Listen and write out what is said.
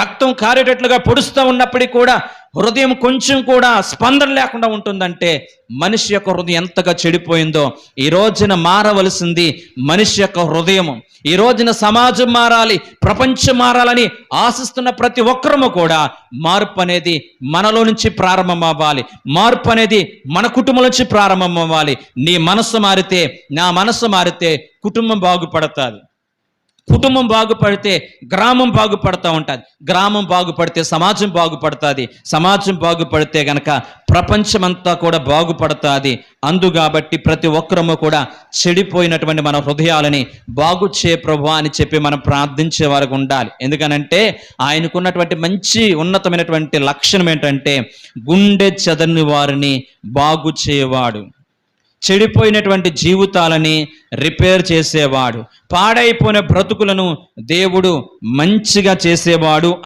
రక్తం కారేటట్లుగా పొడుస్తూ ఉన్నప్పటికీ కూడా హృదయం కొంచెం కూడా స్పందన లేకుండా ఉంటుందంటే మనిషి యొక్క హృదయం ఎంతగా చెడిపోయిందో ఈ రోజున మారవలసింది మనిషి యొక్క హృదయం ఈ రోజున సమాజం మారాలి ప్రపంచం మారాలని ఆశిస్తున్న ప్రతి ఒక్కరము కూడా మార్పు అనేది మనలో నుంచి ప్రారంభం అవ్వాలి మార్పు అనేది మన కుటుంబం నుంచి ప్రారంభం అవ్వాలి నీ మనస్సు మారితే నా మనస్సు మారితే కుటుంబం బాగుపడుతుంది. కుటుంబం బాగుపడితే గ్రామం బాగుపడతా ఉంటుంది. గ్రామం బాగుపడితే సమాజం బాగుపడుతుంది. సమాజం బాగుపడితే గనక ప్రపంచమంతా కూడా బాగుపడుతుంది. అందు కాబట్టి ప్రతి ఒక్కరము కూడా చెడిపోయినటువంటి మన హృదయాలని బాగు చే ప్రభు అని చెప్పి మనం ప్రార్థించే వారికి ఉండాలి. ఎందుకనంటే ఆయనకున్నటువంటి మంచి ఉన్నతమైనటువంటి లక్షణం ఏంటంటే గుండె చెదర్ని వారిని బాగు చేయవాడు చెడిపోయినటువంటి జీవితాలని రిపేర్ చేసేవాడు. పాడైపోయిన బ్రతుకులను దేవుడు మంచిగా చేసేవాడు.